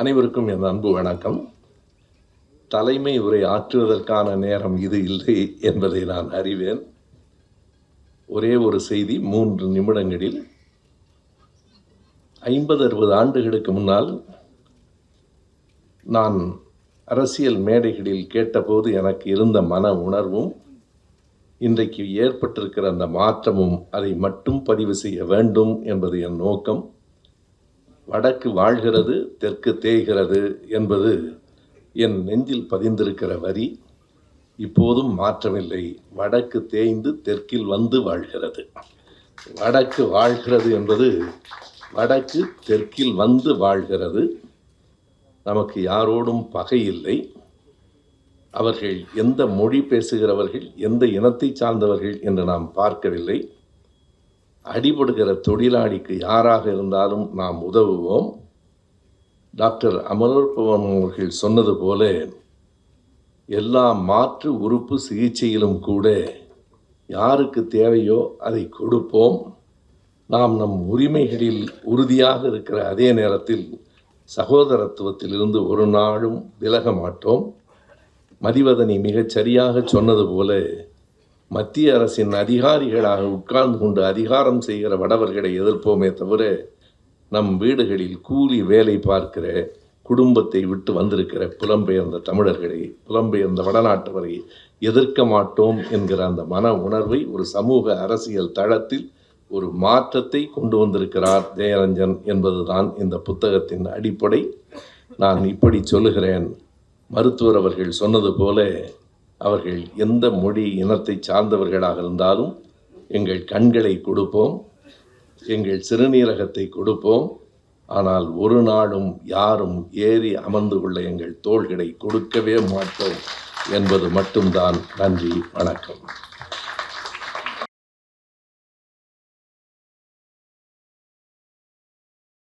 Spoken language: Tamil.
அனைவருக்கும் என் அன்பு வணக்கம். தலைமை உரை ஆற்றுவதற்கான நேரம் இது இல்லை என்பதை நான் அறிவேன். ஒரே ஒரு செய்தி மூன்று நிமிடங்களில். ஐம்பது அறுபது ஆண்டுகளுக்கு முன்னால் நான் அரசியல் மேடைகளில் கேட்டபோது எனக்கு இருந்த மன உணர்வும் இன்றைக்கு ஏற்பட்டிருக்கிற அந்த மாற்றமும் அதை மட்டும் பதிவு செய்ய வேண்டும் என்பது என் நோக்கம். வடக்கு வாழ்கிறது தெற்கு தேய்கிறது என்பது என் நெஞ்சில் பதிந்திருக்கிற வரி. இப்போதும் மாற்றமில்லை. வடக்கு தேய்ந்து தெற்கில் வந்து வாழ்கிறது. வடக்கு வாழ்கிறது என்பது வடக்கு தெற்கில் வந்து வாழ்கிறது. நமக்கு யாரோடும் பகை இல்லை. அவர்கள் எந்த மொழி பேசுகிறவர்கள் எந்த இனத்தை சார்ந்தவர்கள் என்று நாம் பார்க்கவில்லை. அடிபடுகிற தொழிலாளிக்கு யாராக இருந்தாலும் நாம் உதவுவோம். டாக்டர் அமரோற்பவன் அவர்கள் சொன்னது போல எல்லா மாற்று உறுப்பு சிகிச்சையிலும் கூட யாருக்கு தேவையோ அதை கொடுப்போம். நாம் நம் உரிமைகளில் உறுதியாக இருக்கிற அதே நேரத்தில் சகோதரத்துவத்திலிருந்து ஒரு நாளும் விலக மாட்டோம். மதிவதனி மிகச் சரியாக சொன்னது போல மத்திய அரசின் அதிகாரிகளாக உட்கார்ந்து கொண்டு அதிகாரம் செய்கிற வடவர்களை எதிர்ப்போமே தவிர நம் வீடுகளில் கூலி வேலை பார்க்கிற குடும்பத்தை விட்டு வந்திருக்கிற புலம்பெயர்ந்த தமிழர்களை புலம்பெயர்ந்த வடநாட்டவரை எதிர்க்க மாட்டோம் என்கிற அந்த மன உணர்வை ஒரு சமூக அரசியல் தளத்தில் ஒரு மாற்றத்தை கொண்டு வந்திருக்கிறார் ஜெயரஞ்சன் என்பதுதான் இந்த புத்தகத்தின் அடிப்படை. நான் இப்படி சொல்லுகிறேன். மருத்துவர் அவர்கள் சொன்னது போல அவர்கள் எந்த மொழி இனத்தை சார்ந்தவர்களாக இருந்தாலும் எங்கள் கண்களை கொடுப்போம் எங்கள் சிறுநீரகத்தை கொடுப்போம். ஆனால் ஒரு நாளும் யாரும் ஏறி அமர்ந்து கொள்ள எங்கள் தோள்களை கொடுக்கவே மாட்டோம் என்பது மட்டும்தான். நன்றி வணக்கம்.